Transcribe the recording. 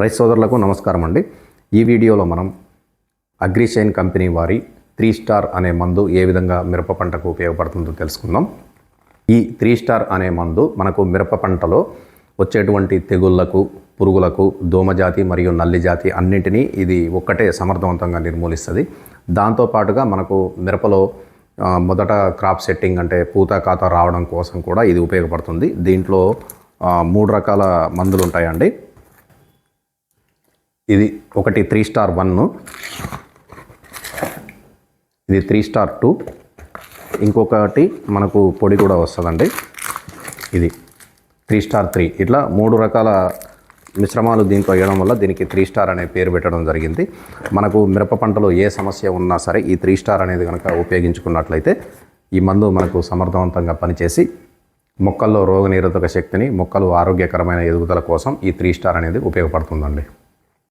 Rice సోదరులకు నమస్కారం అండి. ఈ వీడియోలో మనం అగ్రిషైన్ కంపెనీ వారి త్రీ స్టార్ అనే మందు ఏ విధంగా మిరప పంటకు ఉపయోగపడుతుందో తెలుసుకుందాం. ఈ త్రీ స్టార్ అనే మందు మనకు మిరప పంటలో వచ్చేటువంటి తెగుళ్ళకు పురుగులకు దోమజాతి మరియు నల్లి జాతి అన్నింటినీ ఇది ఒక్కటే సమర్థవంతంగా నిర్మూలిస్తుంది. దాంతోపాటుగా మనకు మిరపలో మొదట క్రాప్ సెట్టింగ్ అంటే పూత ఖాతా రావడం కోసం కూడా ఇది ఉపయోగపడుతుంది. దీంట్లో మూడు రకాల మందులు ఉంటాయండి. ఇది ఒకటి త్రీ స్టార్ వన్. ఇది త్రీ స్టార్ టూ. ఇంకొకటి మనకు పొడి కూడా వస్తుందండి. ఇది త్రీ స్టార్ త్రీ. ఇట్లా మూడు రకాల మిశ్రమాలు దీంట్లో వేయడం వల్ల దీనికి త్రీ స్టార్ అనే పేరు పెట్టడం జరిగింది. మనకు మిరప పంటలో ఏ సమస్య ఉన్నా సరే ఈ త్రీ స్టార్ అనేది కనుక ఉపయోగించుకున్నట్లయితే ఈ మందు మనకు సమర్థవంతంగా పనిచేసి మొక్కల్లో రోగనిరోధక శక్తిని మొక్కలు ఆరోగ్యకరమైన ఎదుగుదల కోసం ఈ త్రీ స్టార్ అనేది ఉపయోగపడుతుందండి.